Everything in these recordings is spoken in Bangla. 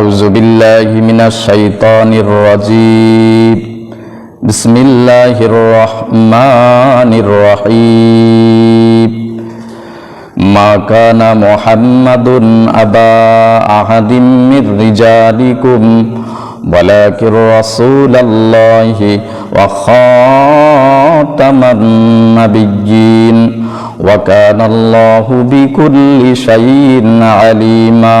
أعوذ بالله من الشيطان الرجيم. بسم الله الرحمن الرحيم. ما كان محمد أبا أحد من رجالكم ولكن رسول الله وخاتم النبيين. وكان الله بكل شيء عليما.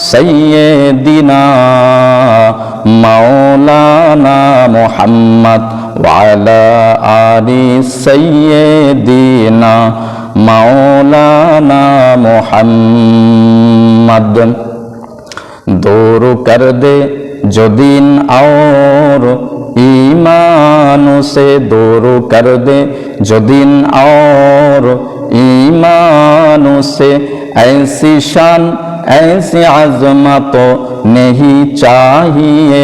سيدنا مولانا محمد وعلى آل سيدنا مولانا محمد دور کر دے جو دین اور ایمانوں سے دور کر دے جو دین اور ایمانوں سے ایسی شان ایسی عظمت نہیں چاہیے۔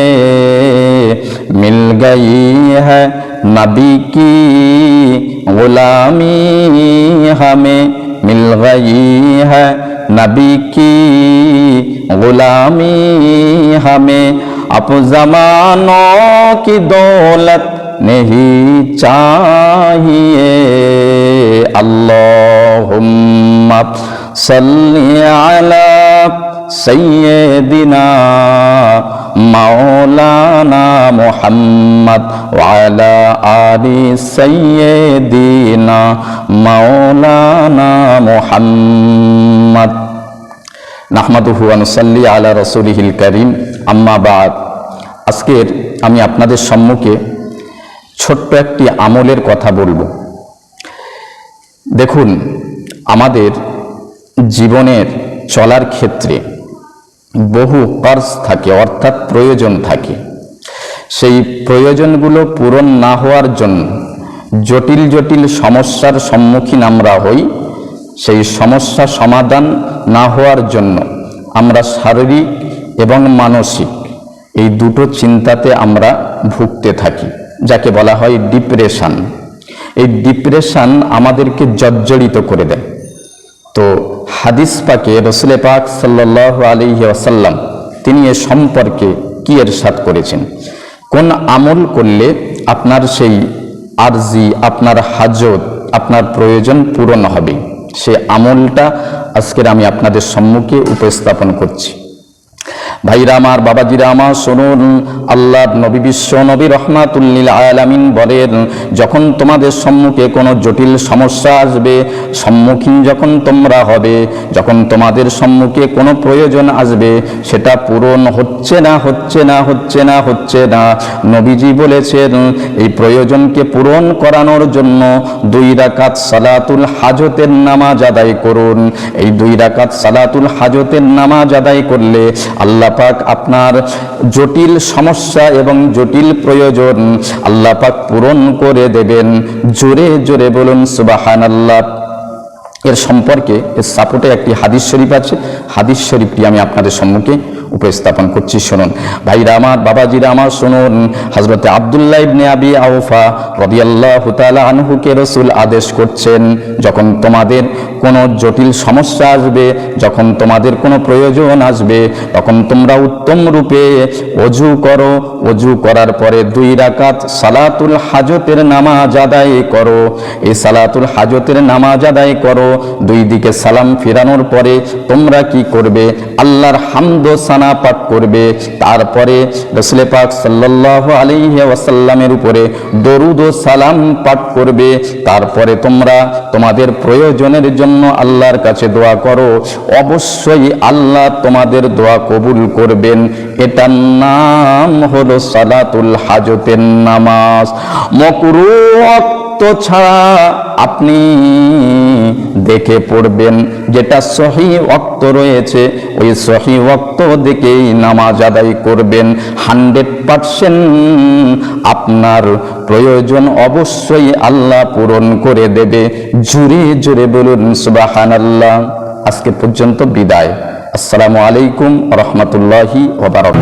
مل گئی ہے نبی کی غلامی ہمیں۔ مل گئی ہے نبی کی غلامی ہمیں۔ اب زمانوں کی دولت نہیں چاہیے۔ اللہم صلی علی سيدنا مولانا محمد وعلى آل سيدنا مولانا محمد নাহমাদুহু আনুসাল্লি আলা রসুলিহিল করিম। আম্মা বাদ। আজকের আমি আপনাদের সম্মুখে ছোট্ট একটি আমলের কথা বলব। দেখুন, আমাদের জীবনের চলার ক্ষেত্রে বহু কর্জ থাকে, অর্থাৎ প্রয়োজন থাকে। সেই প্রয়োজনগুলো পূরণ না হওয়ার জন্য জটিল জটিল সমস্যার সম্মুখীন আমরা হই। সেই সমস্যা সমাধান না হওয়ার জন্য আমরা শারীরিক এবং মানসিক এই দুটো চিন্তাতে আমরা ভুগতে থাকি, যাকে বলা হয় ডিপ্রেশন। এই ডিপ্রেশন আমাদেরকে জর্জরিত করে দেয়। তো হাদিস পাকে রসুলে পাক সাল্লাহ আলী আসাল্লাম তিনি এ সম্পর্কে কি এর সাত করেছেন? কোন আমল করলে আপনার সেই আরজি, আপনার হাজত, আপনার প্রয়োজন পূরণ হবে? সে আমলটা আজকের আমি আপনাদের সম্মুখে উপস্থাপন করছি। ভাইরা আমার বাবাজিরা আমার, শুনুন আল্লাহ নবী বিশ্ব নবী রহমাতুল্লিল আলামিন বলেন, যখন তোমাদের সম্মুখে কোনো জটিল সমস্যা আসবে, সম্মুখীন যখন তোমরা হবে, যখন তোমাদের সম্মুখে কোনো প্রয়োজন আসবে, সেটা পূরণ হচ্ছে না হচ্ছে না হচ্ছে না হচ্ছে না। নবীজি বলেছেন, এই প্রয়োজনকে পূরণ করানোর জন্য দুই রাকাত সালাতুল হাজতের নামাজ আদায় করুন। এই দুই রাকাত সালাতুল হাজতের নামাজ আদায় করলে আল্লাহ পাক আপনার জটিল সমস্যা এবং জটিল প্রয়োজন আল্লাহ পাক পূরণ করে দেবেন। জোরে জোরে বলুন সুবাহান আল্লাহ এর সম্পর্কে, এর সাপোর্টে একটি হাদিস শরীফ আছে। হাদিস শরীফটি আমি আপনাদের সম্মুখে উপস্থাপন করছি, শুনুন। ভাইরা আমার, বাবাজিরা আমার, শুনুন। হজরতে আবদুল্লাহ ইবনে আবি আউফা রদিয়াল্লাহু তাআলা আনহুকে রসুল আদেশ করছেন, যখন তোমাদের কোনো জটিল সমস্যা আসবে, যখন তোমাদের কোনো প্রয়োজন আসবে, তখন তোমরা উত্তম রূপে অজু করো। অজু করার পরে দুই রাকাত সালাতুল হাজতের নামাজ আদায় করো। এই সালাতুল হাজতের নামাজ আদায় করো। দুই দিকে সালাম ফেরানোর পরে তোমরা কি করবে? আল্লাহর হামদ পাঠ করবে। তারপরে রসুলে পাক সাল্লাহ ওয়াসাল্লামের উপরে দরুদ ও সালাম পাঠ করবে। তারপরে তোমরা তোমাদের প্রয়োজনের জন্য আল্লাহর কাছে দোয়া করো। অবশ্যই আল্লাহ তোমাদের দোয়া কবুল করবেন। এটার নাম হলো সালাতুল হাজতের নামাজ। মকরু ওয়াক্ত ছাড়া আপনি দেখে পড়বেন। যেটা সহি ওয়াক্ত রয়েছে, ওই সহি ওয়াক্ত দেখেই নামাজ আদায় করবেন। হান্ড্রেড পারসেন্ট আপনার প্রয়োজন অবশ্যই আল্লাহ পূরণ করে দেবে। জুড়ে জুড়ে বলুন সুবাহান আল্লাহ আজকে পর্যন্ত বিদায়। আসসালামু আলাইকুম রহমতুল্লাহি ওবারক